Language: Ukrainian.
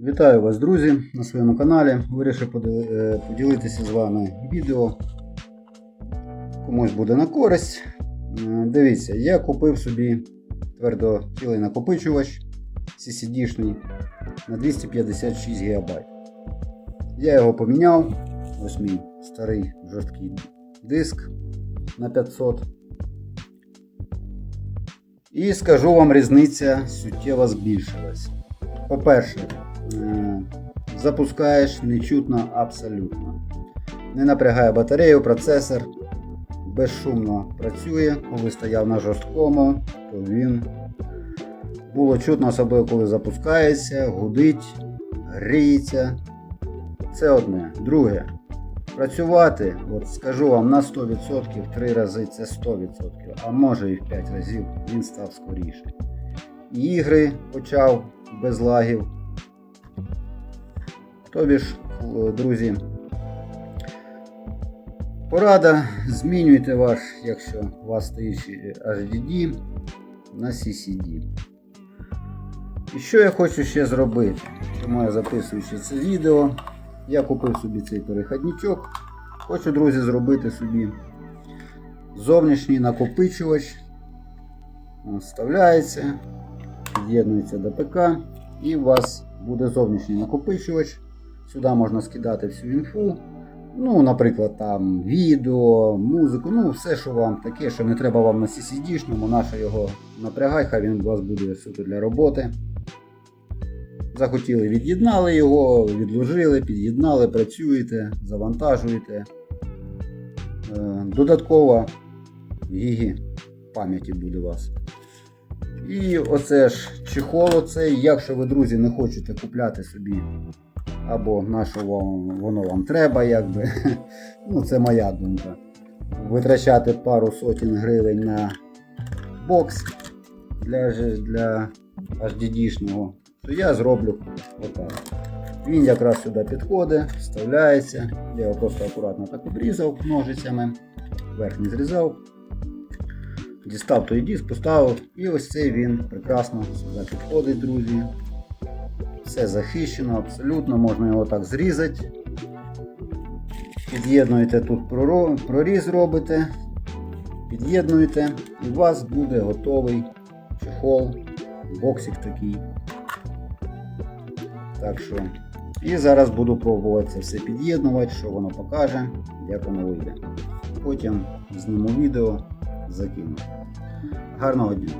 Вітаю вас, друзі, на своєму каналі. Вирішив е, поділитися з вами відео. Комусь буде на користь. Е, Дивіться, я купив собі твердотілий накопичувач CCD-шний на 256 ГБ. Я його поміняв. Ось мій старий жорсткий диск на 500. І скажу вам, різниця суттєво збільшилась. По-перше, запускаєш нечутно абсолютно. Не напрягає батарею, процесор безшумно працює. Коли стояв на жорсткому, то він було чутно, особливо коли запускається, гудить, гріється. Це одне. Друге. Працювати, от скажу вам, на 100%, 3 рази це 100%, а може і в 5 разів він став скоріше. Ігри почав без лагів. Тобі ж, друзі, порада, змінюйте ваш, якщо у вас стоїть HDD на CCD. І що я хочу ще зробити? Чому я записую ще це відео? Я купив собі цей переходничок. Хочу, друзі, зробити собі зовнішній накопичувач. Він Вставляється, під'єднується до ПК, і у вас буде зовнішній накопичувач. Сюди можна скидати всю інфу. Ну, наприклад, там відео, музику, ну все, що вам таке, що не треба вам на CCD-шному, наше його напрягай, хай він у вас буде суто для роботи. Захотіли, від'єднали його, відложили, під'єднали, працюєте, завантажуєте. Е, Додатково гіги пам'яті буде у вас. І оце ж чехол оцей, якщо ви, друзі, не хочете купляти собі, або на що воно вам треба, якби. Ну, це моя думка. Витрачати пару сотень гривень на бокс для, для HDD-шного, то я зроблю отак. Він якраз сюди підходить, вставляється. Я його просто акуратно так обрізав ножицями, верхній зрізав. Дістав той диск, поставив, і ось цей він прекрасно сюди підходить, друзі. Все захищено, абсолютно, можна його так зрізати. Під'єднуєте тут проріз робите, під'єднуєте, і у вас буде готовий чехол, боксик такий. Так що, і зараз буду пробувати це все під'єднувати, що воно покаже, як воно вийде. Потім зніму відео, закину. Гарного дня!